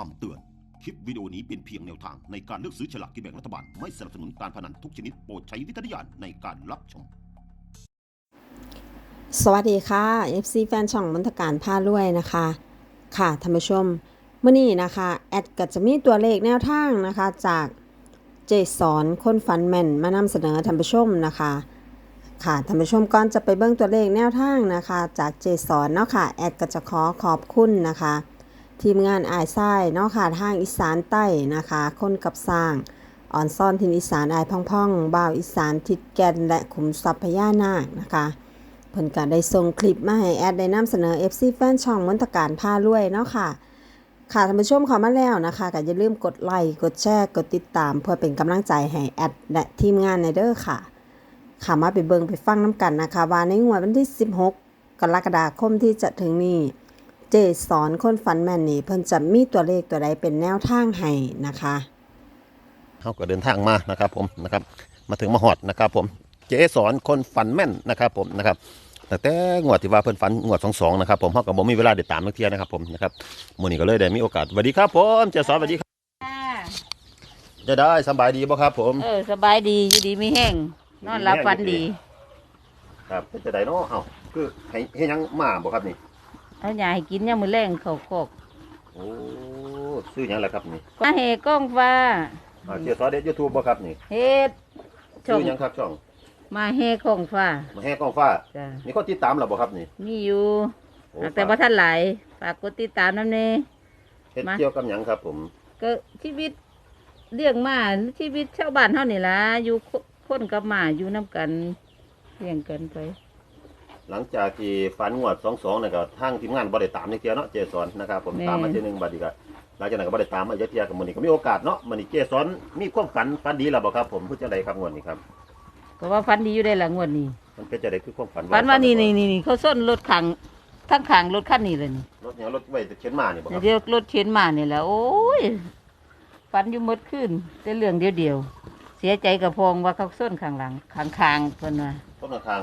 คำเตือน คลิปวิดีโอนี้เป็นเพียงแนวทางในการเลือกซื้อฉลากกินแบ่งรัฐบาล ไม่สนับสนุนการพนันทุกชนิดโปรดใช้วิจารณญาณในการรับชม สวัสดีค่ะ FC แฟนช่องมนตการผ้ารวยนะคะ ค่ะท่านผู้ชมเมื่อนี้นะคะ แอดก็จะมีตัวเลขแนวทางนะคะ จากเจสอนคนฟันแม่นมานำเสนอท่านผู้ชมนะคะ ค่ะท่านผู้ชมก่อนจะไปเบิ่งตัวเลขแนวทางนะคะ จากเจสอนเนาะค่ะแอดก็จะขอขอบคุณนะคะ ทีมงานอายไส้เนาะค่ะทางอีสานใต้นะคะ คนกับสร้างอ่อนซ่อนทินอีสานอายพ่องๆบ่าวอีสานทิดแกนและขุมทรัพย์พญานาคนะคะเพิ่นก็ได้ส่งคลิปมาให้แอดได้นำเสนอ FC แฟนช่องมนตการพารวยเนาะค่ะ ค่ะท่านผู้ชมข้ามาแล้วนะคะก็อย่าลืมกดไลค์กดแชร์กดติดตาม เพื่อเป็นกำลังใจให้แอดและทีมงานในเด้อค่ะค่ะมาไปเบิงไปฟังน้ำกันนะคะว่าในงวดวันที่ 16 กรกฎาคมที่จะถึงนี้ เจสอนคนฟันแม่นนี่เพิ่นจะมีตัวเลขตัวใดเป็นแนวทางให้นะคะเขาก็เดินทางมานะครับผมนะครับ มาถึงมาหอดนะครับผม เจสอนคนฝันแม่นนะครับผมนะครับแต่แต่งวดที่ว่าเพิ่นฝันงวดสองสองนะครับผมเขาก็บ่มีเวลาได้ตามนักเที่ยนะครับผมนะครับมื้อนี้ก็เลยได้มีโอกาสสวัสดีครับผมเจสอนสวัสดีครับค่ะจะได้สำบายดีบ่ครับ ผมเออสบายดีอยู่ดีไม่แห้งนอนหลับฝันดี ครับเป็นจะได้เนาะเอ้าคือให้ให้หยังมาบ่ครับนี่ เอาหยาให้กินยามมือแรงเขาโคกโอ้ซื้อหยังล่ะครับนี่มาเฮกล้องฟ้าอ่าเจสอนเด็ด YouTube บ่ครับนี่เฮ็ดช่อซื้งอหยังครับช่องมาเฮกล้องฟ้ามาแห่กองฟ้าจ้ะมีคนติดตามแล้วบ่ครับนี่มีอยู่โอ้แต่ว่าท่านหลายฝากกดติดตามน้ำเน่ เฮ็ดมา เกี่ยวกับหยังครับ ผมก็ชีวิตเลี้ยงมาชีวิตชาวบ้านเฮานี่ล่ะอยู่คคนกับหมาอยู่น้กันเลี้ยงกันไป หลังจากที่ฝันงวดสองสองเนี่ยก็ทางทีมงานบ่ได้ตามในเทียเนาะเจสอนนะครับผมตามมาทีหนึงบัดนี้ก็หลังจากนั้นก็บ่ได้ตามมาอีกเทียกับมื้อนี้ก็มีโอกาสเนาะมื้อนี้เจสอนมีความฝันฝันดีแล้วบ่ครับผมเพื่อจังไดครับงวดนี้ครับก็ว่าฝันดีอยู่ได้ละงวดนี้มันเป็นจังไดคือความฝันฝันว่านี่นี่นี่นี่เขาส้นรถขังทั้งขังรถคันนี้เลยนี่รถเนี่ยรถไว้เข็นมานี่บ่ครับเดี๋ยวรถเข็นมาเนี่ยแหละโอ้ยฝันอยู่หมดขึ้นแต่เรื่องเดียวเดียวๆเสียใจกับพองว่าเขาส้นข้างหลังข้างคางๆเพิ่นว่าต้นทาง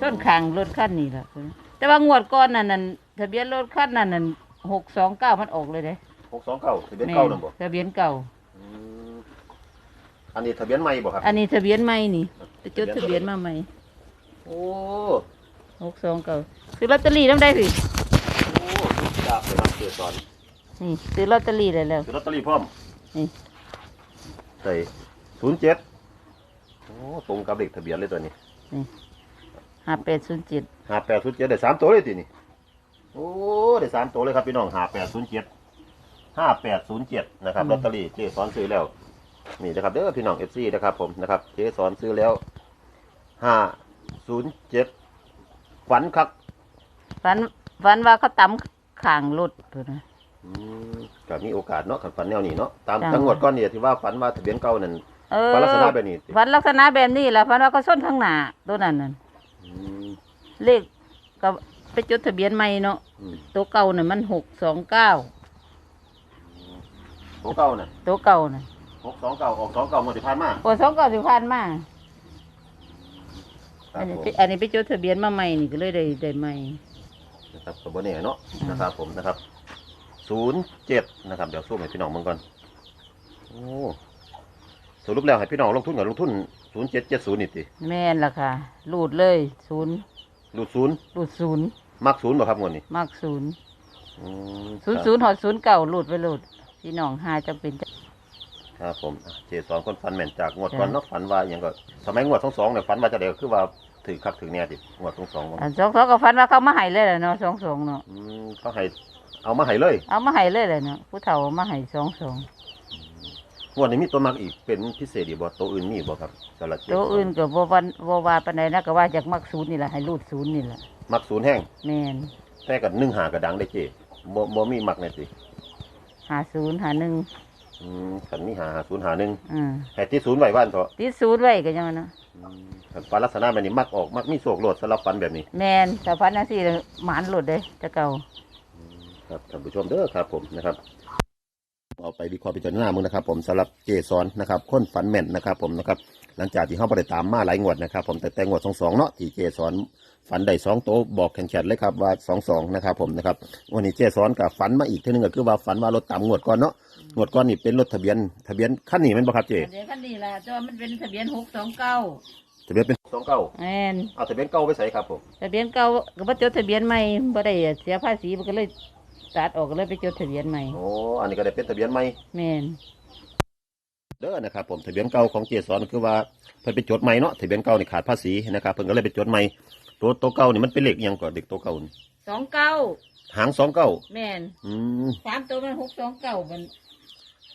ส้นข้างรถคันนี้ล่ะเพิ่นแต่ว่างวดก่อนนั่นนั่นทะเบียนรถคันนั้นนั่นหกสองเก้ามันออกเลยเด้629ทะเบียนเก่านั่นบ่ทะเบียนเก่าอืมอันนี้ทะเบียนใหม่บ่ครับ อันนี้ทะเบียนใหม่นี่ไปจดทะเบียนมาใหม่โอ้หกสองเก้าซื้อลอตเตอรี่น้ำได้สิโอ้ยากเลยครับเจสอนนี่ซื้อลอตเตอรี่ได้แล้วซื้อลอตเตอรี่พร้อมนี่ใส่07โอ้ตรงกับเลขทะเบียนเลยตัวนี้ ห้าแปดศูนย์เจ็ดห้าแปดศูนย์เจ็ดได้สามตัวเลยทีนี่โอ้ได้สามตัวเลยครับพี่น้องห้าแปดศูนย์เจ็ดห้าแปดศูนย์เจ็ดนะครับลอตเตอรี่เจสอนซื้อแล้วนี่นะครับเด้อพี่น้องเอฟซีนะครับ ผมนะครับเจสอนซื้อแล้วห้าศูนย์เจ็ดฝันครับฝันฝันว่าเขาตำข้างรถเพิ่นนะ อืมก็มีโอกาสเนาะขันฝันแนวนี้เนาะตามจ้ะจังหวัดก้อนเนี่ยที่ว่าฝันว่าทะเบียนเก่านั่นเออฝันลักษณะแบบนี้สิฝันลักษณะแบบนี้แหละฝันว่าเขาส้นข้างหน้าตัวนั้นน่ะอืม เลขก็ไปจดทะเบียนใหม่เนาะอืมตัวเก่าน่ะมันหกสองเก้าโเก่าน่ะตัวเก่าน่ะหกสองเก่าออกสองเก่าหมดที่ผ่านมาโอ้สองเก้าสิบพันมาครัอับนนี้ผมไปอันนี้ไปจดทะเบียนมาใหม่นี่ก็เลยได้ได้ใหม่ นะครับตัวบนเนี่ยเนาะนะครับผมนะครับศูนย์เจ็ดนะครับ เดี๋ยวสู้ให้พี่น้องมึงก่อนโอ้ สรุปแล้วให้พี่น้องลงทุนกับลงทุนศูนย์เจ็ดเจ็ดศูนย์นี่ติแม่นล่ะค่ะรูดเลยศูนย์รูดศูนย์รูดศูนย์มักศูนย์บ่ครับงวดนี้มากศูนย์อืมศูนย์ศูนย์หอดศูนย์เก่ารูดไปรูดพี่น้องหาจำเป็นจะ ครับผมอะเจสองคนฝันแม่นจากงวดจ้ะก่อนเนาะฝันว่าอย่างก็สมัยงวดสองสองเนี่ยฝันว่าจะเดียวคือว่าถือคักถือเนี่ยติงวดสองสองอันสองสองก็ฝันว่าเขามาให้เลยแหละเนาะสองสองเนาะอืมเขาให้เอามาให้เลยเอามาให้เลยแหละเนาะผู้เฒ่าเอามาให้สองสอง งวดนี้มีตัวมักอีกเป็นพิเศษอีกบ่ตัวอื่นมีบ่ครับสำหรับเจตัวอื่นก็บ่วันบ่ว่าปานใดนะก็ว่าจากมักศูนย์นี่แหละให้รูดศูนย์นี่แหละมักศูนย์แห้งแม่นแต่กับนึ่งหากระดังได้เจบ่บ่มีมักในติหาศูนย์หาหนึ่งอืมขันมีหาศูนย์หาหนึ่งอืมให้ที่ศูนย์ไว้บ้านเถอะติดศูนย์ไว้ก็ยังว่าเนาะขันฟันลักษณะแบบนี้มักออกมักมีโศกโหลดสำหรับฟันแบบนี้ แม่นแต่พันจังซี่หมานหลุดเด้แต่เก่า ครับท่านผู้ชมเด้อครับผมนะครับ เอาไปวิเคราะห์พิจารณามึงนะครับ ผมสำหรับเจสอนนะครับคนฝันแม่นนะครับ ผมนะครับหลังจากที่เขาไปตามมาหลายงวดนะครับ ผมแต่แต่งวดสองสองเนาะที่เจสอนฝันได้สองโตวบอกแข็งๆเลยครับว่าสองสองนะครับ ผมนะครับวันนี้เจสอนกับฝันมาอีกทีหนึงก็คือว่าฝันว่ารถตามงวดก่อนเนาะงวดก่อนนี่เป็นรถทะเบียนทะเบียนคันนี้แมันบ่ครับเจเดี๋ยวคันนี้ล่ะแต่ว่ามันเป็นทะเบียนหกสองเก้าทะเบียนเป็นสองเก้าแม่นเอาทะเบียนเก้าไปใส่ครับผมทะเบียนเก่าก็บ่จดทะเบียนใหม่บ่ได้เสียภาษีมันก็เลย ตัดออกก็เลยไปจดทะเบียนใหม่โอ้อันนี้ก็ได้เป็นทะเบียนใหม่แม่นเด้อนะครับผมทะเบียนเก่าของเจสอนคือว่าเพิ่นไปจดใหม่เนาะทะเบียนเก่านี่ขาดภาษีนะครับเพิ่นก็เลยไปจดใหม่ตัวตัวเก่านี่มันเป็นเลขอิหยังก่อนเด็กตัวเก่านี่สองเก้าหางสองเก้าแม่นอืมสามตัวมันหกสองเก้ามัน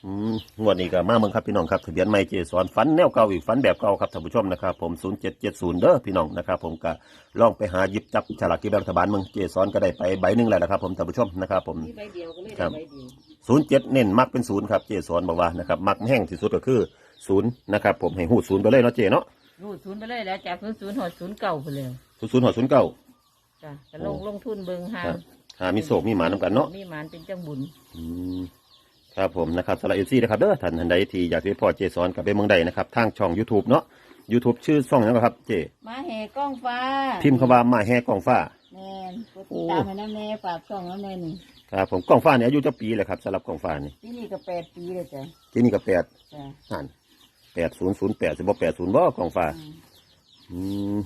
อืมงวดนี้ก็มาเมืองครับพี่น้องครับทะเบียนใหม่เจสอนฝันแนวเก่าอีกฝันแบบเก่าครับท่านผู้ชมนะครับผม0770เด้อพี่น้องนะครับผมก็ลองไปหาหยิบจับฉลากกินแบ่งรัฐบาลเมืองเจสอนก็ได้ไปใบหนึงแล้วนะครับผมท่านผู้ชมนะครับผม มีใบเดียวก็เลยครัได้บใบเดียวศูนย์เจ็ดเน้นมักเป็นศูนย์ครับเจสอนบอกว่านะครับมักแห้งที่สุดก็คือศูนย์นะครับผมให้หูดศูนย์ไปเลยเนาะเจเนาะรูดศูนย์ไปเลยแล้วจากศูนย์ศูนย์หอดศูนย์เก่าไปเลยศูนย์ศูนย์หอดศูนย์เก้า จ้ะก็ลงลงทุนเบิ่งหาครับหามีโศกมีหมานำกันเนาะมีหมานเป็นจังบุญอืม ครับผมนะครับสำหรับเอซี่นะครับเด้อท่านท่านใดที่อยากจะไปพอเจสอนกับไปเมืองใดนะครับทางช่อง YouTube เนาะ YouTube ชื่อช่องนั้นครับเจมาแห่กล้องฟ้าพิมพ์คำว่ามาแห่กล้องฟ้าแม่นกดติดตามให้น้ำแน่ฝากช่องน้ำแน่นี่ครับผมกล้องฟ้าเนี่ยอายุจะปีเลยครับสำหรับกล้องฟ้านี่ที่นี่ก็แปดปีเลยจ้ะที่นี่ก็แปดจ้ะหันแปดศูนย์ศูนย์แปดสิบแปดศูนย์บ่กล้องฟ้า อืมอืม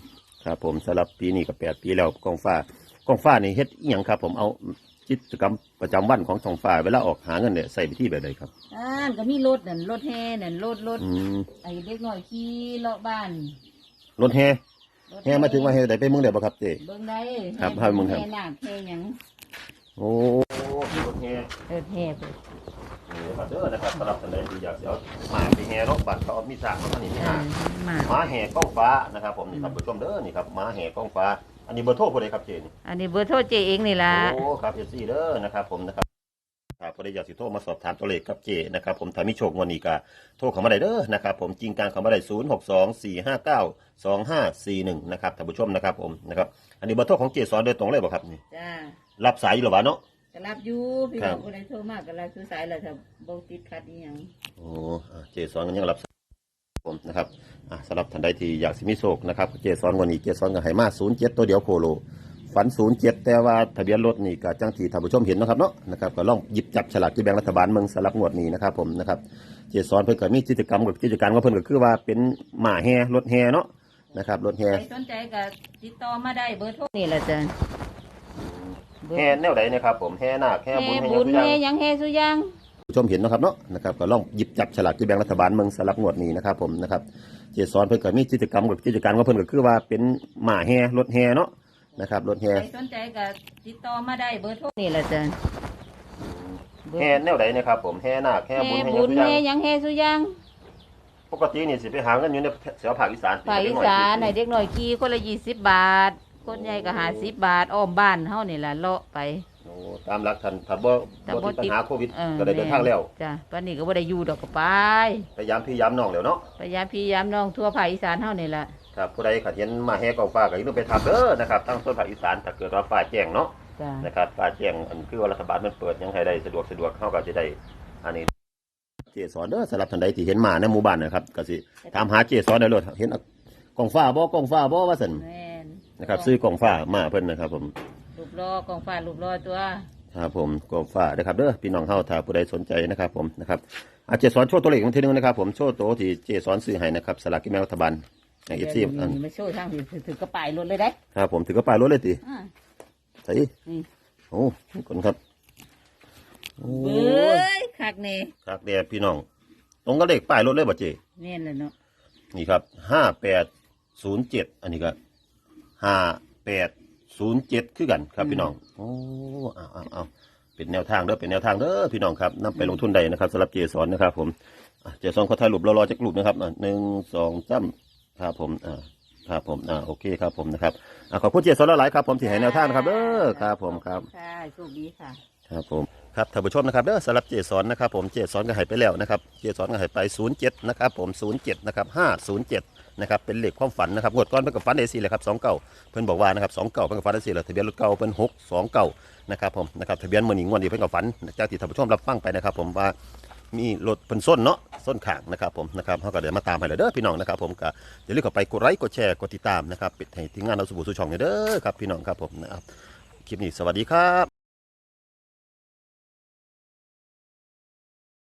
ครับผมสำหรับปีนี้ก็แปดปีแล้วกล้องฟ้ากล้องฟ้านี่เฮ็ดอหยังครับ ผมเอา กิจกรรมประจำวันของช่องฟ้าเวลาออกหาเงินเนี่ยใส่ไปที่แบบใดครับอ่านก็มีรถนั่นรถแห่นั่นรถรถอืมไอ้เด็กน้อยขี่เลาะบ้านรถแห่รถแห่มาถึงว่าแห่ใดไปเมืองเดียวบ่ครับเจเบิ่งได้ครับแห่ให้มึงครับ แห่นาคแห่หยังโอ้รถแห่รถแห่ไปนี่ครับเด้อนะครับสำหรับท่านใดที่อยากจะเอาหมาไปแห่เนาะบัตรเขาเอามีสร้างเขาอันนี้มีอ่าหามาหมาแห่กล้องฟ้านะครับผมนี่ท่านผู้ชมเด้อนี่ครับหมาแห่กล้องฟ้า อันนี้เบอร์โทรผู้ใดครับเจนี่อันนี้เบอร์โทรเจเองนี่ล่ะโอ้ครับเอซี่เด้อนะครับผมนะครับครับผู้ใดอยากสิโทรมาสอบถามตัวเลขกับเจนะครับผมถ้ามีโชคงวดนี้ก็โทรเข้ามาได้เด้อนะครับผมจริงกลางเข้ามาได้ศูนย์หกสองสี่ห้าเก้าสองห้าสี่หนึ่งนะครับท่านผู้ชมนะครับผมนะครับอันนี้เบอร์โทรของเจสอนโดยตรงเลยบ่ครับนี่จ้ารับสายอยู่หรอวะเนาะก็รับอยู่พี่ครัน้อบงคนใดโทรมากก็รับคือสายแล้วถ้าบ่ติดขัดอีหยังโอ้อ่าเจสอนกันยังรับสาย ผมนะครับอ่าสำหรับท่านใดที่อยากสิมีโชคนะครับเจสอนวันนี้เจสอนกับไหมาศูนย์เจ็ดตัวเดียวโคโลฝันศูนย์เจ็ดแต่ว่าทะเบียนรถนี่ก็จังที่ท่านผู้ชมเห็นเนาะครับเนาะนะครับก็ลองหยิบจับฉลากที่แบ่งรัฐบาลเมืองสลับงวดนี้นะครับผมนะครับเจสอนเพิ่นก็มีกิจกรรมกับกิจการของเพิ่นก็คือว่าเป็นหมาแห่รถแห่เนาะนะครับรถแห่ใครสนใจก็ติดต่อมาได้เบอร์โทรนี่แหละจ้ะเบอร์แห่แนวใดนะครับผมแห่นาคแห่บุญแห่แห่บุญหยังแห่หยังแห่สุหยัง ผู้ชมเห็นเนาะครับเนาะนะครับก็ลองหยิบจับฉลากที่แบ่งรัฐบาลเมืองสลับงวดนี้นะครับผมนะครับเจสอนเพิ่นก็มีกิจกรรมกับกิจการของเพิ่นก็คือว่าเป็นหมาแห่รถแห่เนาะนะครับรถแห่ใครสนใจก็ติดต่อมาได้เบอร์โทรนี่แหละจ้ะเบอร์แห่แนวใดนะครับผมแห่นาคแห่แห่บุญแห่หบุยังญทุกอย่างแห่หยังแห่สุหยังปกตินี่สิไปหาเงินอยู่ในแถวภาคอีสานภาคอีสานให้เด็กน้อยขี่คนละยี่สิบบาท คนใหญ่ก็หาสิบบาทอ้อมบ้านเฮานี่ล่ะเลาะไปโอ้ ตามหลักท่านถ้าบ่แต่บ่บ่ติดปัญหาโควิดออก็ได้เดินทางแล้วจ้ะตอนนี้ก็บ่ได้อยู่ดอกก็ไปพยายามพี่ย้ำน้องแล้วเนาะพยายามพี่ยามน้องทั่วภาคอีสานเฮานี่ล่ะครับผู้ใดขัดเห็นมาแห่กองฟ้าก็อย่าลืมไปทักเด้อนะครับทั้งส่วนภาคอีสานถ้าเกิดว่าฟ้าแจ้งเนาะจ้ะนะครับฟ้าแจ้งอันคือว่ารัฐบาลมันเปิดยังให้ได้สะดวกสะดวกเฮาก็จะได้อันนี้เจสอนเด้อสำหรับท่านใดที่เห็นมาในหมู่บ้านนะครับก็สิถามหาเจสอนได้เลยเห็นกองฟ้าบ่กองฟ้าบ่ว่าซั่นแม่นนะครับซื้อกองฟ้ามาเพิ่นนะครับผม รูปรอกองฟ้ารูปรอตัวครับผมกองฟ้านะครับเด้อพี่น้องเฮาถ้าผู้ใดสนใจนะครับ ผมนะครับอาเจสอนโชว์ตัวเลขอีกทีหนึงนะครับ ผมโชว์ตัวที่เจสอนซื้อให้นะครับสลากกินแบ่งรัฐบาลใน FC เดี๋ยวอันนี่มาโชว์ทางที่ถือกระป๋ายรถเลยได้ครับผมถือกระเป๋ารถเลยติอ่าใส่นี่โอ้นี่คนครับโอ้เบ้ยคักแน่ครับเดียพี่น้อง ตรงกับเลขป้ายรถเลยบ่เจแม่นเลยเนาะนี่ครับห้าแปดศูนย์เจ็ดอันนี้ก็ห้าแปด ศูนย์เจ็ดคือกันครับพี่น้อง โอ้เอาเอาเอาเป็นแนวทางเด้อเป็นแนวทางเด้อพี่น้องครับนำไปลงทุนได้นะครับสำหรับเจสอนนะครับ ผมอะเจสอนขอถ่ายรูปรอๆจากรูปนะครับอะหนึ่งสองสามครับผมอ่าครับผมอ่าโอเคครับผมนะครับอะขอบคุณเจสอนหลายๆครับ ผมที่ให้แนวทางนะครับเด้อครับผมครับค่ะโชคดีค่ะครับผมครับท่านผู้ชมนะครับเด้อสำหรับเจสอนนะครับผมเจสอนก็ใหายไปแล้วนะครับเจสอนก็ใหายไป 07 นะครับผม 07 นะครับ 507 นะครับเป็นเหล็กความฝันนะครับงวดก้อนเป็นกับฟันเอซีเลยครับสองเก่าเพื่อนบอกว่านะครับสองเก่าเป็นกับฟันเอซีเลยทะเบียนรถเก่าเป็นหกสองเก่านะครับผมนะครับทะเบียนเมือหนิงวันนี้เป็นกับฟันเจ้าตีท่านผู้ชมรับฟังไปนะครับ ผมว่ามีรถเป็นส้นเนาะส้นขางนะครับผมนะครับเขาก็เดี๋ยวมาตามให้เลยเด้อพี่น้องนะครับผมก็อยวรีบเข้าไปกดไลค์กดแชร์กดติดตามนะครับปิดให้ทีมงานเราสู่สู่ช่องเลยเด้อครับพี่น้องครับผมนะครับคลิปนี้สวัสดีครับ